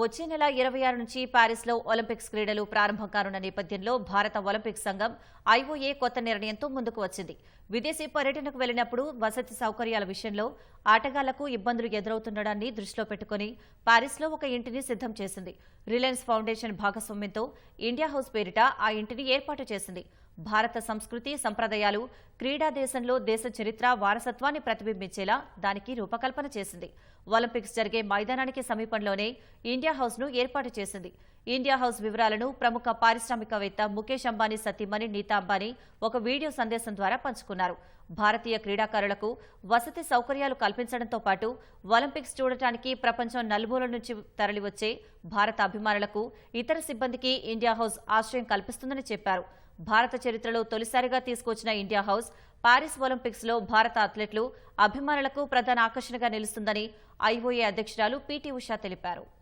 వచ్చే నెల ఇరవై ఆరు నుంచి ప్యారిస్లో ఒలింపిక్స్ క్రీడలు ప్రారంభం కానున్న నేపథ్యంలో భారత ఒలింపిక్ సంఘం ఐఓఏ కొత్త నిర్ణయంతో ముందుకు వచ్చింది. విదేశీ పర్యటనకు వెళ్ళినప్పుడు వసతి సౌకర్యాల విషయంలో ఆటగాళ్ళకు ఇబ్బందులు ఎదురవుతుండడాన్ని దృష్టిలో పెట్టుకుని ప్యారిస్లో ఒక ఇంటిని సిద్ధం చేసింది. రిలయన్స్ ఫౌండేషన్ భాగస్వామ్యంతో ఇండియా హౌస్ పేరిట ఆ ఇంటిని ఏర్పాటు చేసింది. భారత సంస్కృతి సంప్రదాయాలు క్రీడా దేశంలో దేశ చరిత్ర వారసత్వాన్ని ప్రతిబింబించేలా దానికి రూపకల్పన చేసింది. ఒలింపిక్స్ జరిగే మైదానానికి సమీపంలోనే ఇండియా హౌస్ను ఏర్పాటు చేసింది. ఇండియా హౌస్ వివరాలను ప్రముఖ పారిశ్రామికవేత్త ముఖేష్ అంబానీ సతీమణి నీతా అంబానీ ఒక వీడియో సందేశం ద్వారా పంచుకున్నారు. భారతీయ క్రీడాకారులకు వసతి సౌకర్యాలు కల్పించడంతో పాటు ఒలింపిక్స్ చూడటానికి ప్రపంచం నలుమూల నుంచి తరలివచ్చే భారత అభిమానులకు ఇతర సిబ్బందికి ఇండియా హౌస్ ఆశ్రయం కల్పిస్తుందని చెప్పారు. భారత చరిత్రలో తొలిసారిగా తీసుకొచ్చిన ఇండియా హౌస్ పారిస్ ఒలింపిక్స్లో భారత అథ్లెట్లు అభిమానులకు ప్రధాన ఆకర్షణగా నిలుస్తుందని ఐఓఏ అధ్యక్షురాలు పీటీ ఉషా తెలిపారు.